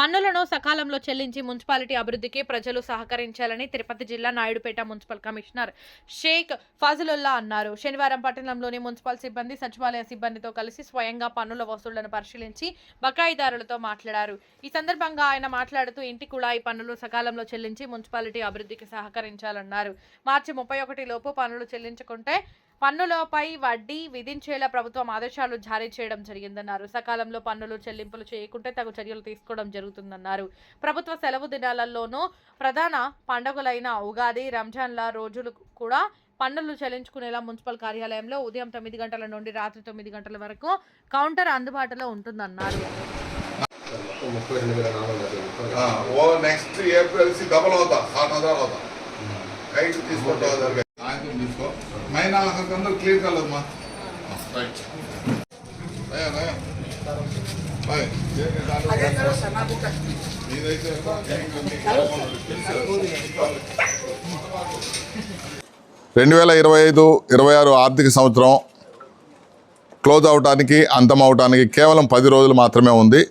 పన్నులను సకాలంలో చెల్లించి మున్సిపాలిటీ అభివృద్ధికి ప్రజలు సహకరించాలని తిరుపతి జిల్లా నాయుడుపేట మున్సిపల్ కమిషనర్ షేక్ ఫాజులుల్లా అన్నారు. శనివారం పట్టణంలోని మున్సిపల్ సిబ్బంది సచివాలయ సిబ్బందితో కలిసి స్వయంగా పన్నుల వసూళ్ళను పరిశీలించి బకాయిదారులతో మాట్లాడారు. ఈ సందర్భంగా ఆయన మాట్లాడుతూ ఇంటి కుళాయి పన్నులు సకాలంలో చెల్లించి మున్సిపాలిటీ అభివృద్ధికి సహకరించాలన్నారు. మార్చి ముప్పై ఒకటి లోపు పన్నులు చెల్లించుకుంటే పన్నులపై వడ్డీ విధించేలా ప్రభుత్వం ఆదేశాలు జారీ చేయడం జరిగిందన్నారు. సకాలంలో పన్నులు చెల్లింపులు చేయకుంటే తగు చర్యలు తీసుకోవడం జరుగుతుందన్నారు. ప్రభుత్వ సెలవు దినాలలోనూ ప్రధాన పండుగలైన ఉగాది రంజాన్ల రోజులు కూడా పన్నులు చెల్లించుకునేలా మున్సిపల్ కార్యాలయంలో ఉదయం తొమ్మిది గంటల నుండి రాత్రి తొమ్మిది గంటల వరకు కౌంటర్ అందుబాటులో ఉంటుందన్నారు. తీసుకో. మైనా అక్కడికి అందరూ క్లియర్ కాలేదమ్మా రైట్ బాయ్. రెండు వేల ఇరవై ఐదు ఇరవై ఆరు ఆర్థిక సంవత్సరం క్లోజ్ అవడానికి అంతం అవడానికి కేవలం పది రోజులు మాత్రమే ఉంది.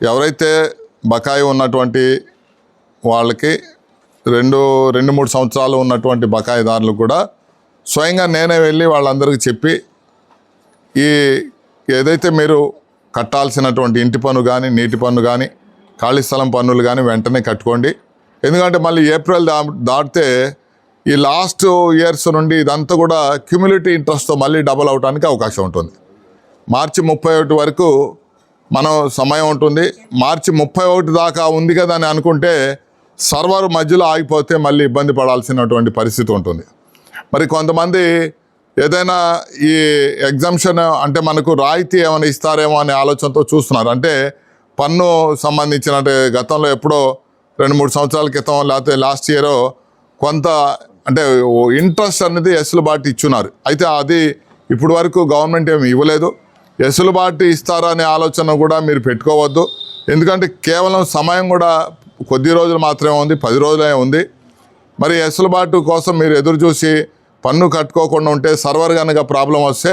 ఎవరైతే బకాయి ఉన్నటువంటి వాళ్ళకి రెండు రెండు మూడు సంవత్సరాలు ఉన్నటువంటి బకాయిదారులు కూడా స్వయంగా నేనే వెళ్ళి వాళ్ళందరికీ చెప్పి ఈ ఏదైతే మీరు కట్టాల్సినటువంటి ఇంటి పన్ను కానీ నీటి పన్ను కానీ ఖాళీ స్థలం పన్నులు కానీ వెంటనే కట్టుకోండి. ఎందుకంటే మళ్ళీ ఏప్రిల్ దా దాటితే ఈ లాస్ట్ ఇయర్స్ నుండి ఇదంతా కూడా క్యూములేటీ ఇంట్రెస్ట్తో మళ్ళీ డబల్ అవడానికి అవకాశం ఉంటుంది. మార్చి ముప్పై ఒకటి వరకు మనం సమయం ఉంటుంది. మార్చి ముప్పై ఒకటి దాకా ఉంది కదా అని అనుకుంటే సర్వర్ మధ్యలో ఆగిపోతే మళ్ళీ ఇబ్బంది పడాల్సినటువంటి పరిస్థితి ఉంటుంది. మరి కొంతమంది ఏదైనా ఈ ఎగ్జామ్షన్ అంటే మనకు రాయితీ ఏమైనా ఇస్తారేమో అనే ఆలోచనతో చూస్తున్నారు. అంటే పన్ను సంబంధించిన అంటే గతంలో ఎప్పుడో రెండు మూడు సంవత్సరాల క్రితం లేకపోతే లాస్ట్ ఇయర్ కొంత అంటే ఇంట్రెస్ట్ అనేది ఎసులుబాటు ఇచ్చున్నారు. అయితే అది ఇప్పుడు వరకు గవర్నమెంట్ ఏమి ఇవ్వలేదు. ఎసులుబాటు ఇస్తారనే ఆలోచన కూడా మీరు పెట్టుకోవద్దు. ఎందుకంటే కేవలం సమయం కూడా కొద్ది రోజులు మాత్రమే ఉంది పది రోజులే ఉంది. మరి ఎసులుబాటు కోసం మీరు ఎదురు చూసి పన్ను కట్టుకోకుండా ఉంటే సర్వర్ కనుక ప్రాబ్లం వస్తే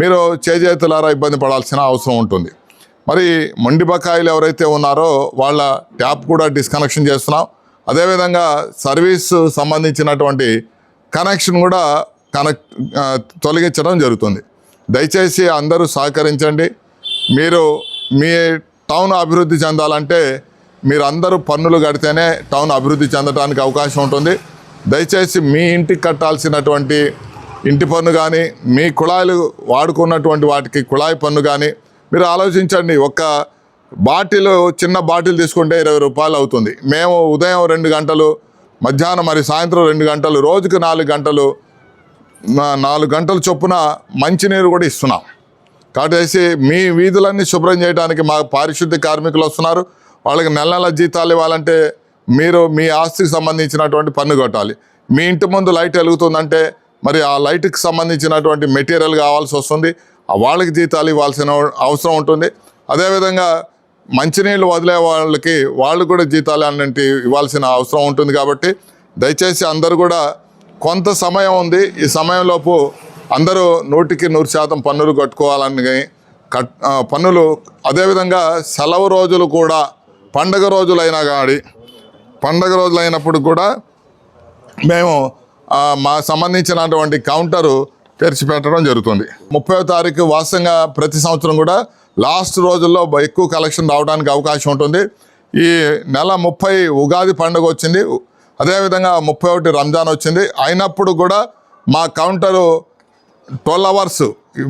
మీరు చేజేతులారా ఇబ్బంది పడాల్సిన అవసరం ఉంటుంది. మరి మొండి బకాయిలు ఎవరైతే ఉన్నారో వాళ్ళ ట్యాప్ కూడా డిస్కనెక్షన్ చేస్తున్నాం. అదేవిధంగా సర్వీస్ సంబంధించినటువంటి కనెక్షన్ కూడా కనెక్ట్ తొలగించడం జరుగుతుంది. దయచేసి అందరూ సహకరించండి. మీరు మీ టౌన్ అభివృద్ధి చెందాలంటే మీరందరూ పన్నులు కడితేనే టౌన్ అభివృద్ధి చెందడానికి అవకాశం ఉంటుంది. దయచేసి మీ ఇంటికి కట్టాల్సినటువంటి ఇంటి పన్ను కానీ మీ కుళాయిలు వాడుకున్నటువంటి వాటికి కుళాయి పన్ను కానీ మీరు ఆలోచించండి. ఒక్క బాటిల్ చిన్న బాటిల్ తీసుకుంటే ఇరవై రూపాయలు అవుతుంది. మేము ఉదయం రెండు గంటలు మధ్యాహ్నం మరి సాయంత్రం రెండు గంటలు రోజుకు నాలుగు గంటలు నాలుగు గంటల చొప్పున మంచినీరు కూడా ఇస్తున్నాం. కాబట్టి మీ వీధులన్నీ శుభ్రం చేయడానికి మా పారిశుద్ధ్య కార్మికులు వస్తున్నారు. వాళ్ళకి నెల నెల జీతాలు ఇవ్వాలంటే మీరు మీ ఆస్తికి సంబంధించినటువంటి పన్ను కట్టాలి. మీ ఇంటి ముందు లైట్ వెలుగుతుందంటే మరి ఆ లైట్కి సంబంధించినటువంటి మెటీరియల్ కావాల్సి వస్తుంది. ఆ వాళ్ళకి జీతాలు ఇవ్వాల్సిన అవసరం ఉంటుంది. అదేవిధంగా మంచినీళ్ళు వదిలే వాళ్ళకి వాళ్ళు కూడా జీతాలు అన్నింటి ఇవ్వాల్సిన అవసరం ఉంటుంది కాబట్టి దయచేసి అందరూ కూడా కొంత సమయం ఉంది. ఈ సమయంలోపు అందరూ నూటికి నూరు శాతం పన్నులు కట్టుకోవాలని కట్ పన్నులు అదేవిధంగా సెలవు రోజులు కూడా పండగ రోజులైనా కానీ పండగ రోజులైనప్పుడు కూడా మేము మా సంబంధించినటువంటి కౌంటరు తెరిచిపెట్టడం జరుగుతుంది. ముప్పై తారీఖు వాస్తవంగా ప్రతి సంవత్సరం కూడా లాస్ట్ రోజుల్లో ఎక్కువ కలెక్షన్ రావడానికి అవకాశం ఉంటుంది. ఈ నెల ముప్పై ఉగాది పండుగ వచ్చింది. అదేవిధంగా ముప్పై ఒకటి రంజాన్ వచ్చింది. అయినప్పుడు కూడా మా కౌంటరు ట్వెల్వ్ అవర్స్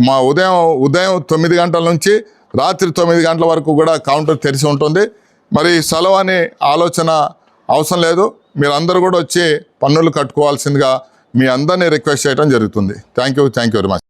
మా ఉదయం ఉదయం తొమ్మిది గంటల నుంచి రాత్రి తొమ్మిది గంటల వరకు కూడా కౌంటర్ తెరిచి ఉంటుంది. మరి సెలవు అనే ఆలోచన అవసరం లేదు. మీరందరూ కూడా వచ్చి పన్నులు కట్టుకోవాల్సిందిగా మీ అందరినీ రిక్వెస్ట్ చేయడం జరుగుతుంది. Thank you thank you very much.